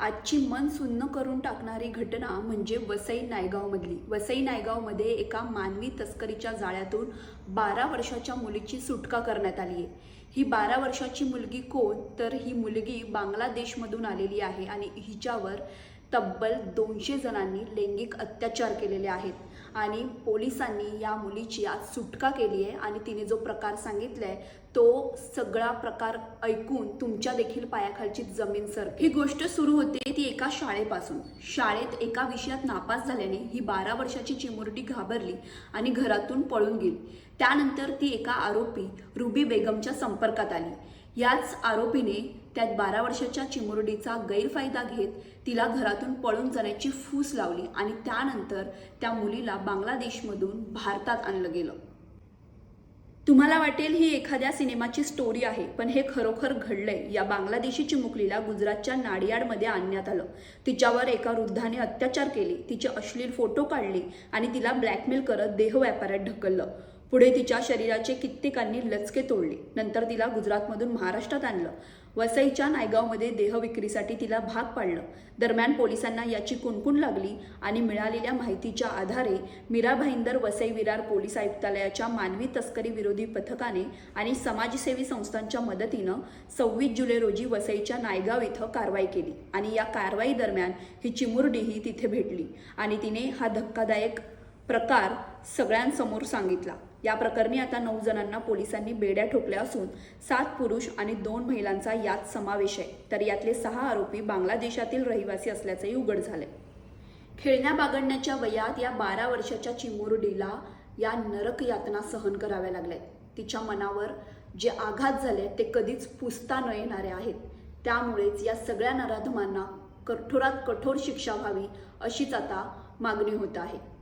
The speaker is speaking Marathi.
आजची मन सुन्न करून टाकणारी घटना म्हणजे वसई नायगावमधली. वसई नायगावमध्ये एका मानवी तस्करीच्या जाळ्यातून बारा वर्षाच्या मुलीची सुटका करण्यात आली आहे. ही बारा वर्षाची मुलगी कोण? तर ही मुलगी बांगलादेशमधून आलेली आहे आणि हिच्यावर तब्बल दोनशे जणांनी लैंगिक अत्याचार केलेले आहेत. आणि पोलिसांनी या मुलीची आज सुटका केली आहे आणि तिने जो प्रकार सांगितला आहे तो सगळा प्रकार ऐकून तुमच्या देखील पायाखालची जमीन सर ही गोष्ट सुरू होते ती एका शाळेपासून. शाळेत एका विषयात नापास झाल्याने ही बारा वर्षाची चिमुरडी घाबरली आणि घरातून पळून गेली. त्यानंतर ती एका आरोपी रुबी बेगमच्या संपर्कात आली. याच आरोपीने त्यात बारा वर्षाच्या चिमुरडीचा गैरफायदा घेत तिला घरातून पळून जाण्याची फूस लावली आणि त्यानंतर त्या मुलीला बांगलादेशमधून भारतात आणलं गेलं. तुम्हाला वाटेल ही एखाद्या सिनेमाची स्टोरी आहे पण हे खरोखर घडलंय. या बांगलादेशी चिमुकलीला गुजरातच्या नाडियाडमध्ये आणण्यात आलं. तिच्यावर एका वृद्धाने अत्याचार केले. तिचे अश्लील फोटो काढले आणि तिला ब्लॅकमेल करत देह व्यापारात ढकललं. पुढे तिच्या शरीराचे कित्येकांनी लचके तोडले. नंतर तिला गुजरातमधून महाराष्ट्रात आणलं. वसईच्या नायगावमध्ये देहविक्रीसाठी तिला भाग पाडलं. दरम्यान पोलिसांना याची कुणकुण लागली आणि मिळालेल्या माहितीच्या आधारे मीरा भाईंदर वसई विरार पोलीस आयुक्तालयाच्या मानवी तस्करी विरोधी पथकाने आणि समाजसेवी संस्थांच्या मदतीनं सव्वीस जुलै रोजी वसईच्या नायगाव इथं कारवाई केली आणि या कारवाई दरम्यान ही चिमुरडीही तिथे भेटली आणि तिने हा धक्कादायक प्रकार सगळ्यांसमोर सांगितला. या प्रकरणी आता नऊ जणांना पोलिसांनी बेड्या ठोकल्या असून सात पुरुष आणि दोन महिलांचा यात समावेश आहे. तर यातले सहा आरोपी बांगलादेशातील रहिवासी असल्याचंही उघड झालंय. खेळण्या बागडण्याच्या वयात या बारा वर्षाच्या चिमुरडीला या नरक यातना सहन कराव्या लागल्यात. तिच्या मनावर जे आघात झाले ते कधीच पुसता न येणारे आहेत. त्यामुळेच या सगळ्या नराधमांना कठोरात कठोर शिक्षा व्हावी अशीच आता मागणी होत आहे.